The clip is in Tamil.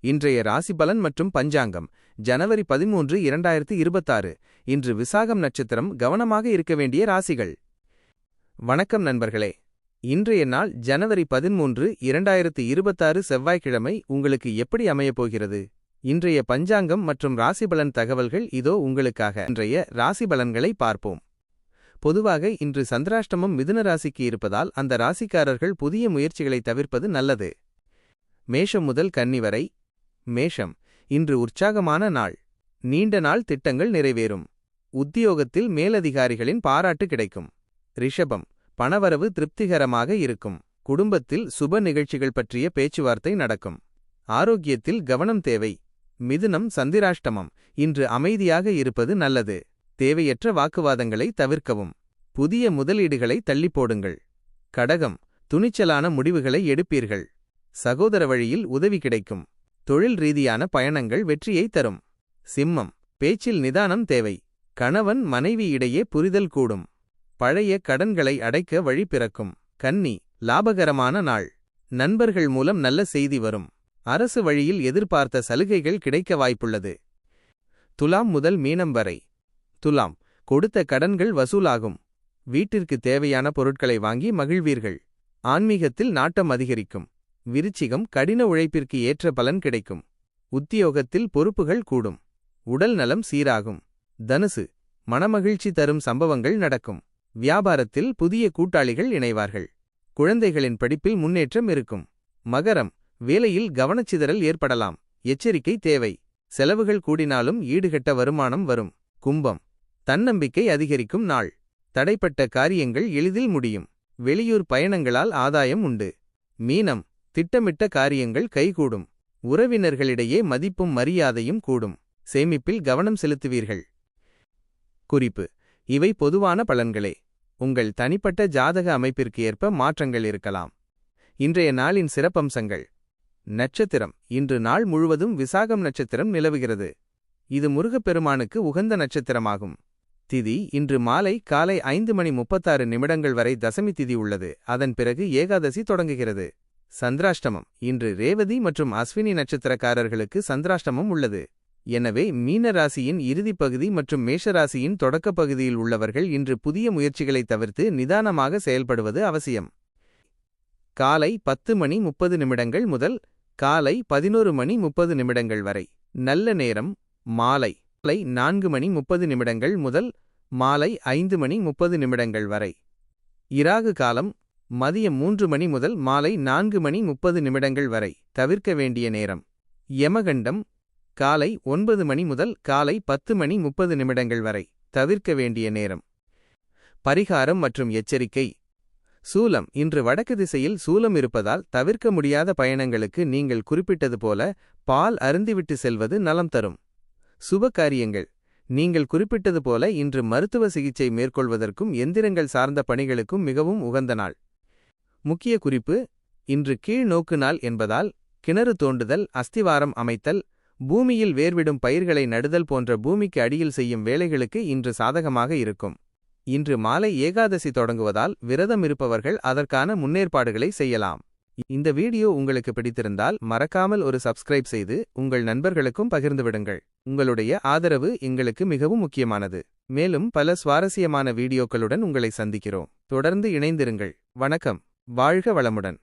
இன்றைய ராசி பலன் மற்றும் பஞ்சாங்கம் ஜனவரி பதிமூன்று இரண்டாயிரத்து இருபத்தாறு. இன்று விசாகம் நட்சத்திரம் கவனமாக இருக்க வேண்டிய ராசிகள். வணக்கம் நண்பர்களே. இன்றைய நாள் ஜனவரி பதிமூன்று இரண்டாயிரத்து இருபத்தாறு செவ்வாய்க்கிழமை உங்களுக்கு எப்படி அமையப் போகிறது? இன்றைய பஞ்சாங்கம் மற்றும் ராசி பலன் தகவல்கள் இதோ உங்களுக்காக. இன்றைய ராசி பலன்களை பார்ப்போம். பொதுவாக இன்று சந்திராஷ்டமம் மிதுன ராசிக்கு இருப்பதால் அந்த ராசிக்காரர்கள் புதிய முயற்சிகளை தவிர்ப்பது நல்லது. மேஷம் முதல் கன்னி வரை மேஷம் இன்று உற்சாகமான நாள். நீண்ட நாள் திட்டங்கள் நிறைவேறும். உத்தியோகத்தில் மேலதிகாரிகளின் பாராட்டு கிடைக்கும். ரிஷபம் பணவரவு திருப்திகரமாக இருக்கும். குடும்பத்தில் சுப நிகழ்ச்சிகள் பற்றிய பேச்சுவார்த்தை நடக்கும். ஆரோக்கியத்தில் கவனம் தேவை. மிதுனம் சந்திராஷ்டமம் இன்று அமைதியாக இருப்பது நல்லது. தேவையற்ற வாக்குவாதங்களை தவிர்க்கவும். புதிய முதலீடுகளை தள்ளிப் போடுங்கள். கடகம் துணிச்சலான முடிவுகளை எடுப்பீர்கள். சகோதர வழியில் உதவி கிடைக்கும். தொழில் ரீதியான பயணங்கள் வெற்றியை தரும். சிம்மம் பேச்சில் நிதானம் தேவை. கணவன் மனைவி இடையே புரிதல் கூடும். பழைய கடன்களை அடைக்க வழி பிறக்கும். கன்னி லாபகரமான நாள். நண்பர்கள் மூலம் நல்ல செய்தி வரும். அரசு வழியில் எதிர்பார்த்த சலுகைகள் கிடைக்க வாய்ப்புள்ளது. துலாம் முதல் மீனம் வரை. துலாம் கொடுத்த கடன்கள் வசூலாகும். வீட்டிற்கு தேவையான பொருட்களை வாங்கி மகிழ்வீர்கள். ஆன்மீகத்தில் நாட்டம் அதிகரிக்கும். விருச்சிகம் கடின உழைப்பிற்கு ஏற்ற பலன் கிடைக்கும். உத்தியோகத்தில் பொறுப்புகள் கூடும். உடல் நலம் சீராகும். தனுசு மனமகிழ்ச்சி தரும் சம்பவங்கள் நடக்கும். வியாபாரத்தில் புதிய கூட்டாளிகள் இணைவார்கள். குழந்தைகளின் படிப்பில் முன்னேற்றம் இருக்கும். மகரம் வேலையில் கவனச்சிதறல் ஏற்படலாம். எச்சரிக்கை தேவை. செலவுகள் கூடினாலும் ஈடுகட்ட வருமானம் வரும். கும்பம் தன்னம்பிக்கை அதிகரிக்கும் நாள். தடைப்பட்ட காரியங்கள் எளிதில் முடியும். வெளியூர் பயணங்களால் ஆதாயம் உண்டு. மீனம் திட்டமிட்ட காரியங்கள் கைகூடும். உறவினர்களிடையே மதிப்பும் மரியாதையும் கூடும். சேமிப்பில் கவனம் செலுத்துவீர்கள். குறிப்பு. இவை பொதுவான பலன்களே. உங்கள் தனிப்பட்ட ஜாதக அமைப்பிற்கு ஏற்ப மாற்றங்கள் இருக்கலாம். இன்றைய நாளின் சிறப்பம்சங்கள். நட்சத்திரம். இன்று நாள் முழுவதும் விசாகம் நட்சத்திரம் நிலவுகிறது. இது முருகப்பெருமானுக்கு உகந்த நட்சத்திரமாகும். திதி. இன்று மாலை காலை ஐந்து மணி முப்பத்தாறு நிமிடங்கள் வரை தசமி திதி உள்ளது. அதன் பிறகு ஏகாதசி தொடங்குகிறது. சந்திராஷ்டமம். இன்று ரேவதி மற்றும் அஸ்வினி நட்சத்திரக்காரர்களுக்கு சந்திராஷ்டமம் உள்ளது. எனவே மீன ராசியின் இறுதிப் பகுதி மற்றும் மேஷராசியின் தொடக்கப் பகுதியில் உள்ளவர்கள் இன்று புதிய முயற்சிகளை தவிர்த்து நிதானமாக செயல்படுவது அவசியம். காலை பத்து மணி முப்பது நிமிடங்கள் முதல் காலை பதினோரு மணி முப்பது நிமிடங்கள் வரை. நல்ல நேரம் மாலை. காலை நான்கு மணி முப்பது நிமிடங்கள் முதல் மாலை ஐந்து மணி முப்பது நிமிடங்கள் வரை. இராகு காலம் மதியம் மூன்று மணி முதல் மாலை நான்கு மணி முப்பது நிமிடங்கள் வரை தவிர்க்க வேண்டிய நேரம். யமகண்டம் காலை ஒன்பது மணி முதல் காலை பத்து மணி முப்பது நிமிடங்கள் வரை தவிர்க்க வேண்டிய நேரம். பரிகாரம் மற்றும் எச்சரிக்கை. சூலம் இன்று வடக்கு திசையில் சூலம் இருப்பதால் தவிர்க்க முடியாத பயணங்களுக்கு நீங்கள் குறிப்பிட்டது போல பால் அருந்திவிட்டு செல்வது நலம் தரும். சுப காரியங்கள் நீங்கள் குறிப்பிட்டது போல இன்று மருத்துவ சிகிச்சை மேற்கொள்வதற்கும் எந்திரங்கள் சார்ந்த பணிகளுக்கும் மிகவும் உகந்த நாள். முக்கிய குறிப்பு இன்று கீழ் நோக்கு நாள் என்பதால் கிணறு தோண்டுதல் அஸ்திவாரம் அமைத்தல் பூமியில் வேர்விடும் பயிர்களை நடுதல் போன்ற பூமிக்கு அடியில் செய்யும் வேலைகளுக்கு இன்று சாதகமாக இருக்கும். இன்று மாலை ஏகாதசி தொடங்குவதால் விரதம் இருப்பவர்கள் அதற்கான முன்னேற்பாடுகளை செய்யலாம். இந்த வீடியோ உங்களுக்கு பிடித்திருந்தால் மறக்காமல் ஒரு சப்ஸ்கிரைப் செய்து உங்கள் நண்பர்களுக்கும் பகிர்ந்துவிடுங்கள். உங்களுடைய ஆதரவு எங்களுக்கு மிகவும் முக்கியமானது. மேலும் பல சுவாரஸ்யமான வீடியோக்களுடன் உங்களை சந்திக்கிறோம். தொடர்ந்து இணைந்திருங்கள். வணக்கம். வாழ்க வளமுடன்.